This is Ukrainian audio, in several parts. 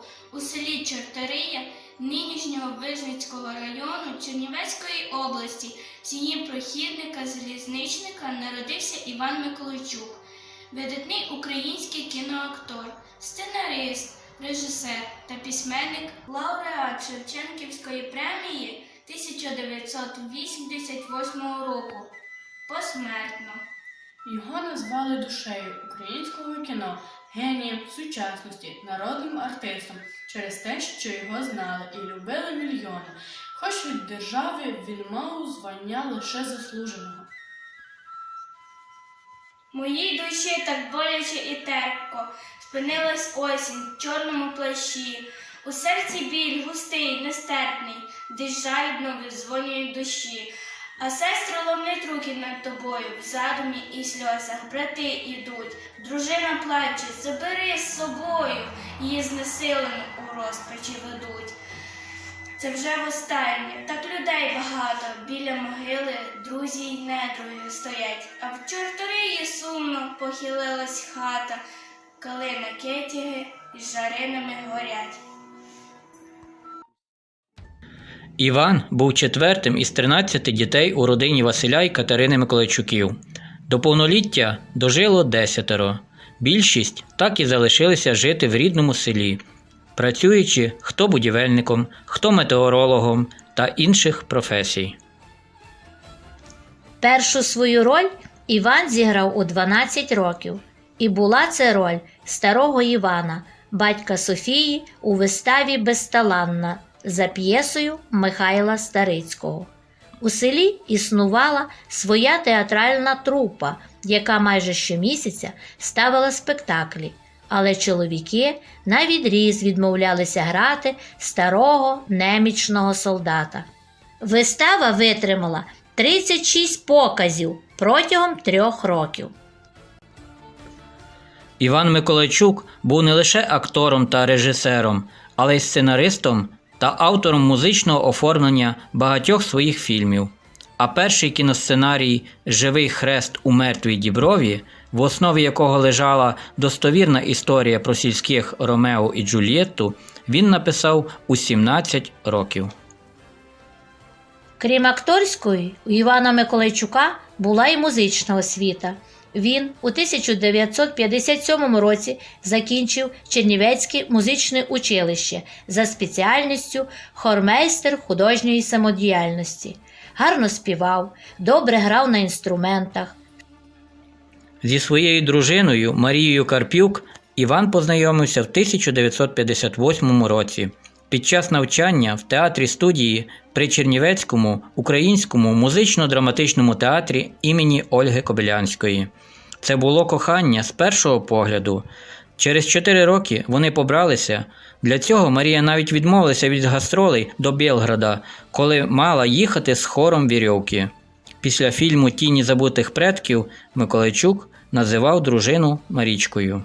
1941 року у селі Чортория нинішнього Вижницького району Чернівецької області сім'ї прохідника залізничника народився Іван Миколайчук, видатний український кіноактор, сценарист, режисер та письменник, лауреат Шевченківської премії 1988 року. Посмертно. Його назвали душею українського кіно, генієм сучасності, народним артистом через те, що його знали і любили мільйони, хоч від держави він мав звання лише заслуженого. Моїй душі так боляче і терпко, спинилась осінь в чорному плащі. У серці біль густий, нестерпний, десь жалібно визвонюють душі. А сестри ломлять руки над тобою в задумі і сльозах. Брати ідуть, дружина плаче, забери з собою, її знесилену у розпачі ведуть. Це вже востаннє, так людей багато, біля могили друзі й недруги стоять, а в чорториї сумно похилилась хата, калина кетяги із жаринами горять. Іван був четвертим із 13 дітей у родині Василя і Катерини Миколайчуків. До повноліття дожило десятеро. Більшість так і залишилися жити в рідному селі, працюючи хто будівельником, хто метеорологом та інших професій. Першу свою роль Іван зіграв у 12 років, і була це роль старого Івана, батька Софії у виставі Безталанна за п'єсою Михайла Старицького. У селі існувала своя театральна трупа, яка майже щомісяця ставила спектаклі, але чоловіки на відріз відмовлялися грати старого немічного солдата. Вистава витримала 36 показів протягом трьох років. Іван Миколайчук був не лише актором та режисером, але й сценаристом та автором музичного оформлення багатьох своїх фільмів. А перший кіносценарій Живий хрест у мертвій діброві, в основі якого лежала достовірна історія про сільських Ромео і Джульєтту, він написав у 17 років. Крім акторської, у Івана Миколайчука була і музична освіта. Він у 1957 році закінчив Чернівецьке музичне училище за спеціальністю хормейстер художньої самодіяльності. Гарно співав, добре грав на інструментах, Зі своєю дружиною Марією Карпюк Іван познайомився в 1958 році під час навчання в театрі студії при Чернівецькому українському музично-драматичному театрі імені Ольги Кобилянської. Це було кохання з першого погляду. Через чотири роки вони побралися. Для цього Марія навіть відмовилася від гастролей до Білграда, коли мала їхати з хором вірьовки. Після фільму Тіні забутих предків Миколайчук називав дружину Марічкою.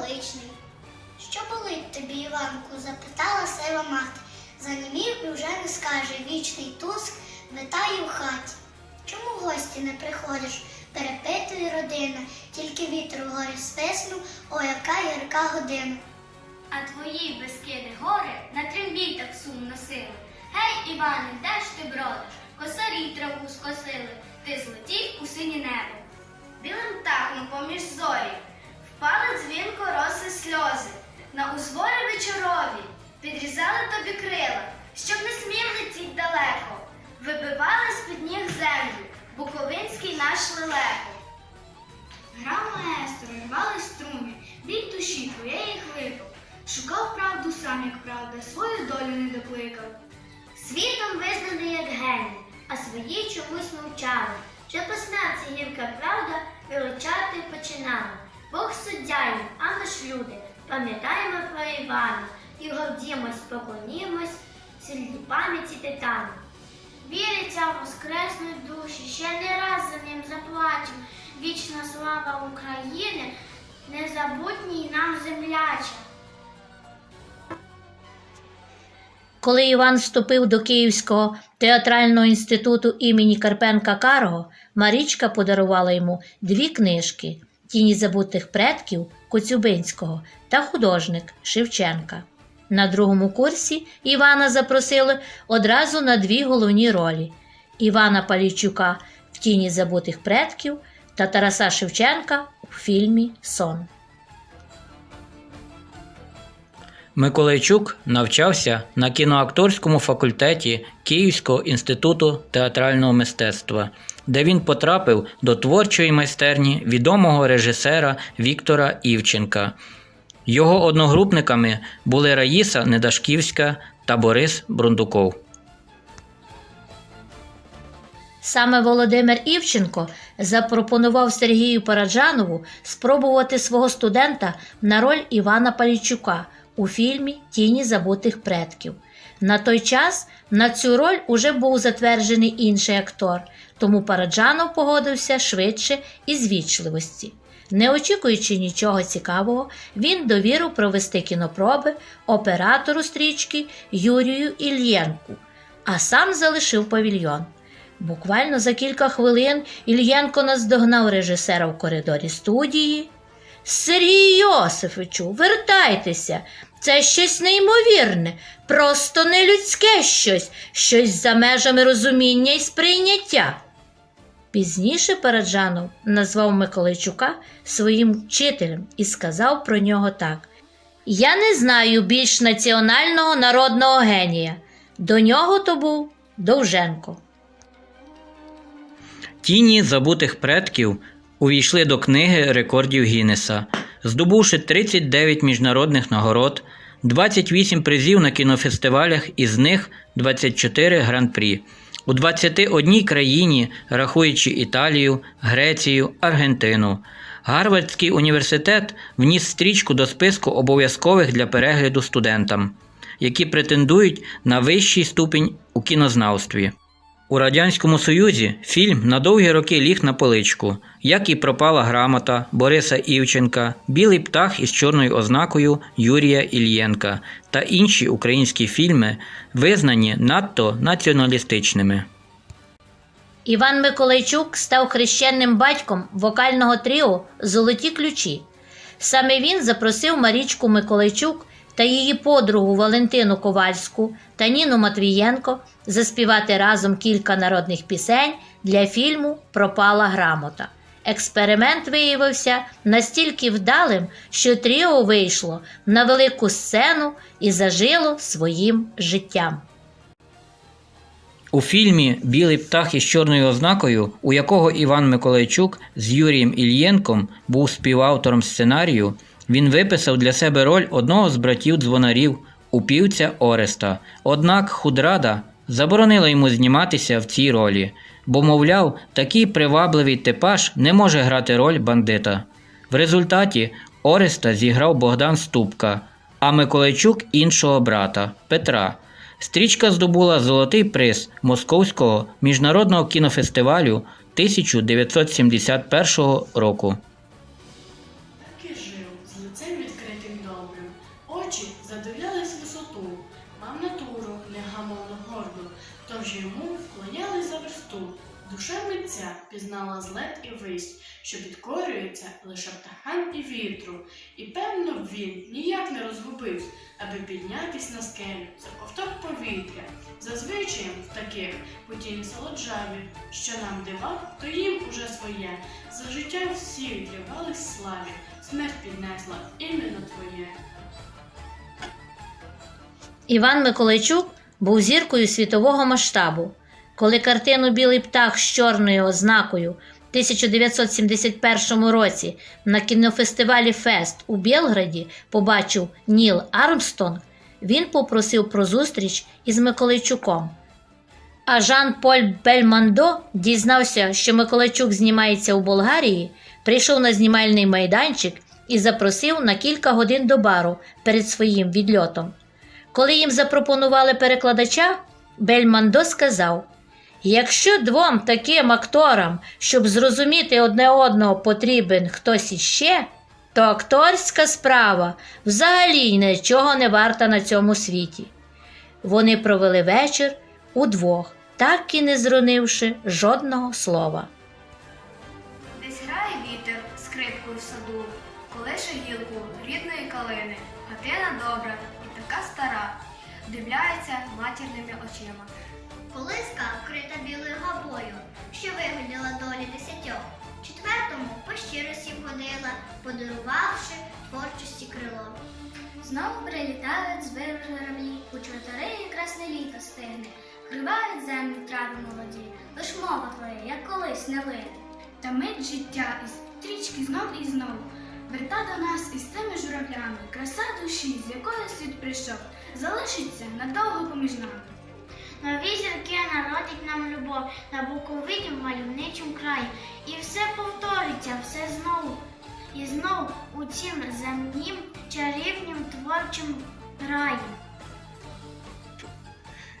Мудрості, величний. Що болить тобі, Іванку? запитала сива мати. Занімів і вже не скаже вічний туск, витає в хаті. Чому в гості не приходиш? перепитує родина, тільки вітер вгорі свиснув, о, яка ярка година. А твої безкиди гори на трембітах сум носили. Гей, Іване, де ж ти бродиш? Косарі траву скосили, ти злетів у синє небо. Білим птахом поміж зорі, сльози, на узвори вечорові, підрізали тобі крила, щоб не смів летіть далеко, вибивали з-під ніг землю, буковинський наш лелеко. Грав маестро, рвали струни, біль душі твоєї кликав. Шукав правду сам, як правда, свою долю не докликав. Світом визнаний як геній, а свої чомусь мовчали. Вже по смерті гірка правда вилучати починала. Бог суддя їм, а ми ж люди, пам'ятаємо про Івана і гордімось, поклонімось сильній пам'яті титану. Віриться в воскреснуть душі, ще не раз за ним заплачем. Вічна слава України, незабутній нам земляче. Коли Іван вступив до Київського театрального інституту імені Карпенка Карго, Марічка подарувала йому дві книжки Тіні забутих предків Коцюбинського та художник Шевченка. На другому курсі Івана запросили одразу на дві головні ролі Івана Палійчука в Тіні забутих предків та Тараса Шевченка у фільмі Сон. Миколайчук навчався на кіноакторському факультеті Київського інституту театрального мистецтва, де він потрапив до творчої майстерні відомого режисера Віктора Івченка. Його одногрупниками були Раїса Недашківська та Борис Брундуков. Саме Володимир Івченко запропонував Сергію Параджанову спробувати свого студента на роль Івана Палійчука у фільмі Тіні забутих предків. На той час на цю роль уже був затверджений інший актор, тому Параджанов погодився швидше і з вічливості. Не очікуючи нічого цікавого, він довірив провести кінопроби оператору стрічки Юрію Ільєнку, а сам залишив павільйон. Буквально за кілька хвилин Ільєнко наздогнав режисера в коридорі студії. Сергій Йосифичу, вертайтеся, це щось неймовірне, просто нелюдське щось, щось за межами розуміння і сприйняття. Пізніше Параджанов назвав Миколайчука своїм вчителем і сказав про нього так: Я не знаю більш національного народного генія. До нього то був Довженко. Тіні забутих предків увійшли до книги рекордів Гіннеса, здобувши 39 міжнародних нагород, 28 призів на кінофестивалях, із них 24 гран-прі. У 21 країні, рахуючи Італію, Грецію, Аргентину. Гарвардський університет вніс стрічку до списку обов'язкових для перегляду студентам, які претендують на вищий ступінь у кінознавстві. У Радянському Союзі фільм на довгі роки ліг на поличку, як і пропала грамота Бориса Івченка, Білий птах із чорною ознакою Юрія Ільєнка та інші українські фільми, визнані надто націоналістичними. Іван Миколайчук став хрещенним батьком вокального тріо Золоті ключі. Саме він запросив Марічку Миколайчук та її подругу Валентину Ковальську та Ніну Матвієнко заспівати разом кілька народних пісень для фільму Пропала грамота. Експеримент виявився настільки вдалим, що тріо вийшло на велику сцену і зажило своїм життям. У фільмі Білий птах із чорною ознакою, у якого Іван Миколайчук з Юрієм Ільєнком був співавтором сценарію, він виписав для себе роль одного з братів дзвонарів упівця Ореста. Однак худрада заборонила йому зніматися в цій ролі, бо, мовляв, такий привабливий типаж не може грати роль бандита. В результаті Ореста зіграв Богдан Ступка, а Миколайчук іншого брата Петра. Стрічка здобула золотий приз Московського міжнародного кінофестивалю 1971 року. Пізнала злет і вись, що підкорюється лише птахам і вітру. І певно він ніяк не розгубився, аби піднятись на скелю за ковток повітря. Зазвичаєм в таких потіні солоджаві, що нам дива, то їм уже своє. За життя всі відривались славі, смерть піднесла іменно твоє. Іван Миколайчук був зіркою світового масштабу. Коли картину Білий птах з чорною ознакою в 1971 році на кінофестивалі Фест у Білграді побачив Ніл Армстонг, він попросив про зустріч із Миколайчуком. А Жан-Поль Бельмондо дізнався, що Миколайчук знімається у Болгарії, прийшов на знімальний майданчик і запросив на кілька годин до бару перед своїм відльотом. Коли їм запропонували перекладача, Бельмондо сказав: Якщо двом таким акторам, щоб зрозуміти одне одного, потрібен хтось іще, то акторська справа взагалі нічого не варта на цьому світі. Вони провели вечір удвох, так і не зронивши жодного слова. Десь грає вітер скрипкою в саду, колише гілку рідної калини, хатина добра і така стара, вдивляється матірними очима. Колиска Знову прилітають з виру журавлі, у чотири красне літо стигне, вкривають землю трави молоді, лиш мова твоя, як колись не вийде. Та мить життя із стрічки знов і знов верта до нас із тими журавлями, краса душі, з якої світ прийшов, залишиться надовго поміж нами. Нові зірки народить нам любов на буковині в мальовничому краї. І все повториться, все знову. І знову у цім земнім чарівнім творчим раї.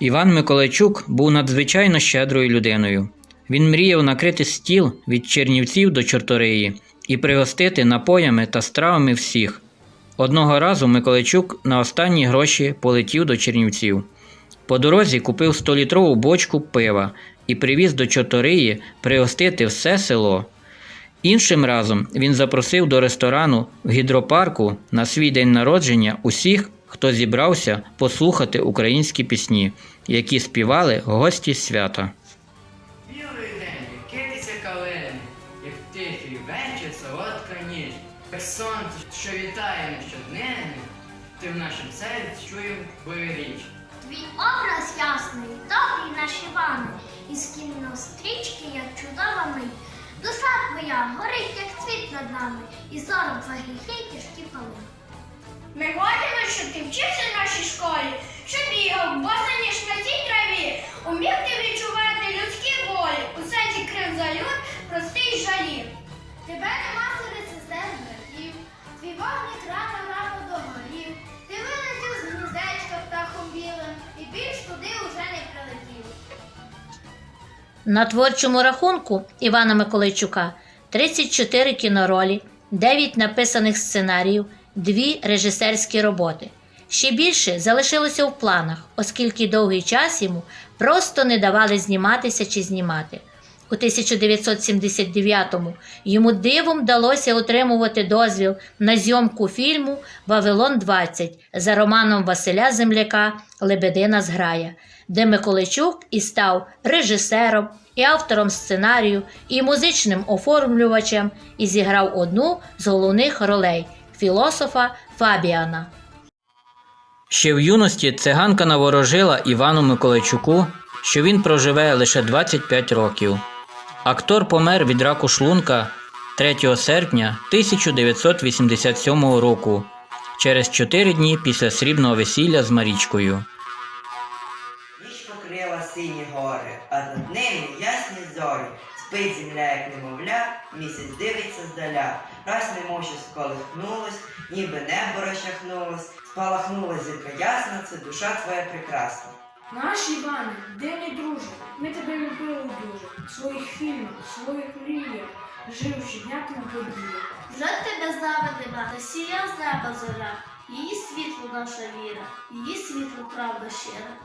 Іван Миколайчук був надзвичайно щедрою людиною. Він мріяв накрити стіл від Чернівців до Чорториї і пригостити напоями та стравами всіх. Одного разу Миколайчук на останні гроші полетів до Чернівців. По дорозі купив 100-літрову бочку пива і привіз до Чорториї пригостити все село. Іншим разом він запросив до ресторану в гідропарку на свій день народження усіх, хто зібрався послухати українські пісні, які співали гості свята. Білий день, китися калини, як тихий вечір, солодка ніч, як сонце, що вітає на ти в нашім серці чуєм річ. Твій образ ясний, добрий наш Іване, і скільно стрічки, як чудова мить. Душа твоя горить, як цвіт над нами, і сором за гріхи тяжкі пали. Ми гордимо, що ти вчився в нашій школі, що бігав, босаніж на цій траві, умів ти відчувати людські болі, у серці крив за люд, простий жалів. Тебе нема серед сестер братів, твій вогник рано рано На творчому рахунку Івана Миколайчука 34 кіноролі, 9 написаних сценаріїв, 2 режисерські роботи. Ще більше залишилося в планах, оскільки довгий час йому просто не давали зніматися чи знімати. У 1979-му йому дивом вдалося отримувати дозвіл на зйомку фільму Вавилон 20 за романом Василя Земляка Лебедина зграя, де Миколайчук і став режисером, і автором сценарію, і музичним оформлювачем, і зіграв одну з головних ролей філософа Фабіана. Ще в юності циганка наворожила Івану Миколайчуку, що він проживе лише 25 років. Актор помер від раку шлунка 3 серпня 1987 року, через 4 дні після срібного весілля з Марічкою. Ніч покрила сині гори, а над ними ясні зорі. Спить земля, як немовля, місяць дивиться здаля. Раз немовче сколихнулось, ніби небо розчахнулось, спалахнула зірка ясна, це душа твоя прекрасна. Наш Іване, де мій друже? Ми тебе любили дуже. В своїх фільмах, своїх мріях, жив щодня на подіях. Вже тебе заведе мати, сія з неба зоря, її світло наша віра, її світло правда щира.